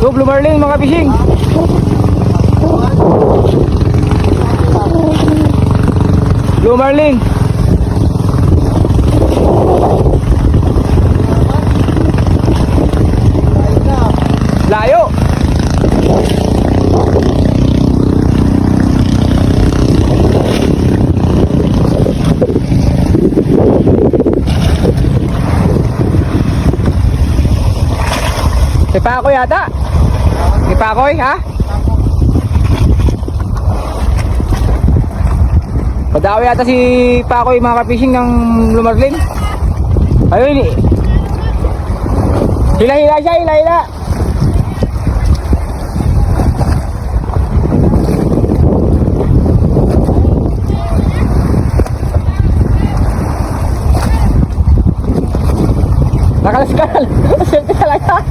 Go, Blue Marlin mga fishing. Blue Marlin. Layo. Si Paco yata. Pacoy, ha? Padawi yata si Pacoy mga kapishing ng Lumarlin. Ayun eh. Hila-hila siya, hila-hila. Nakalaskal. Siyempre talaga.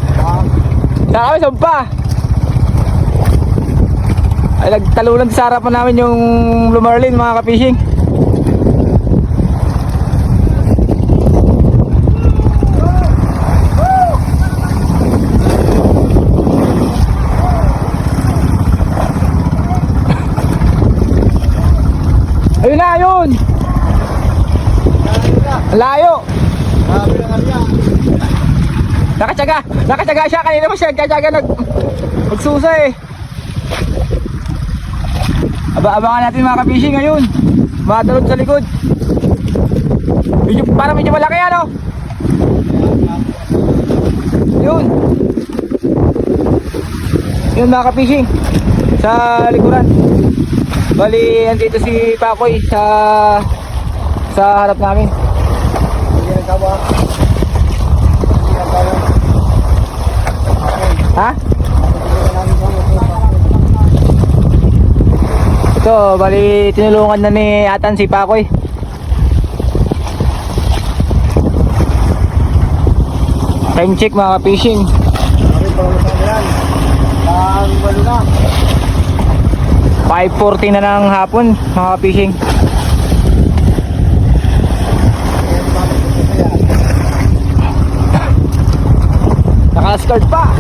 Saka kami sumpa. Ay nagtalunan sa harapan namin yung Lumarlin mga kapishing. Ayun na, ayun! Layo! Nakatsaga! Nakatsaga siya! Kanina pa siya nagkatsaga nag... Magsusa eh! Aba-abangan natin mga kapishing ngayon. Matalod sa likod. Medyo, parang medyo malaki ano? Yun. Yun mga kapishing. Sa likuran. Bali, andito si Pakoy sa sa harap namin. Ha? Ito, bali tinulungan na ni Atan si Pakoy. Time check mga fishing. 5.40 na ng hapon mga fishing. Naka-skirt pa.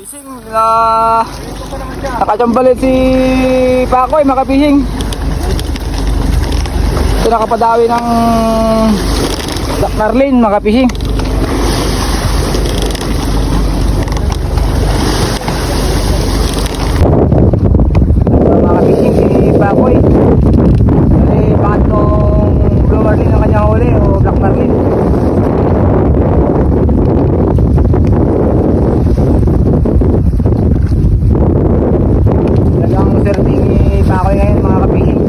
Kapising, na nakachambalit si Pakoy mga kapising. Ito nakapadawi ng Black Marlin mga kapising. So, mga kapising si Pakoy. Kasi bakit nung Blue Marlin ang kanyang huli o Black Marlin. Talagang serving ni Pakoy ngayon mga kapising.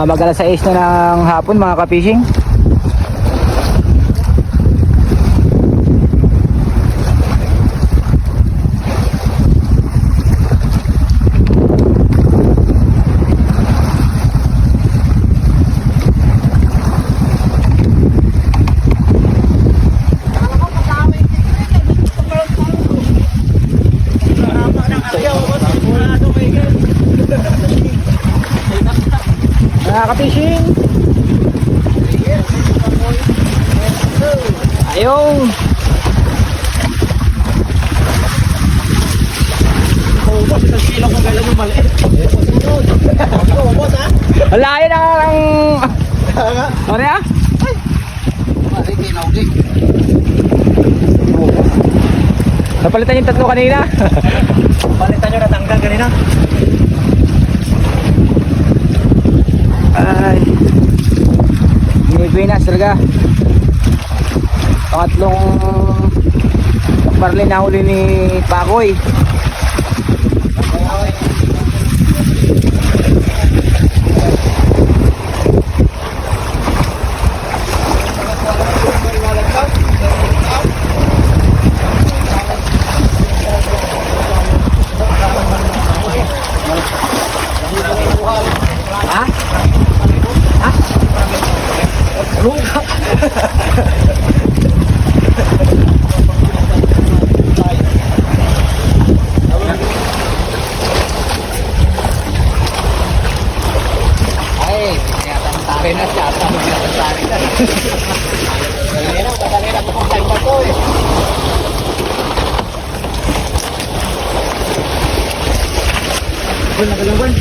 Ah, mag alas 6 na ng hapon mga ka-fishing. Mga ka-fishing. Ayong. Wala yun ang... Ano yan? Napalitan yung tatlo kanina. Palitan nyo natanggal kanina. Ay. Pilipinas talaga. Pangatlong marlin na huli ni Pakoy. Ha? Ay, tinatantari na siya. Tama tinatantari na. Kanina, kanina, pupuntahin pa to eh. Buwan na kalaban.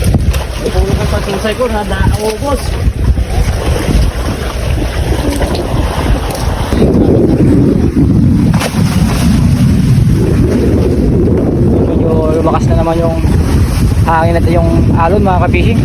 Puro ka sa tusay ko, nadaubos. Medyo lumakas na naman yung hangin at yung alon mga kapishing.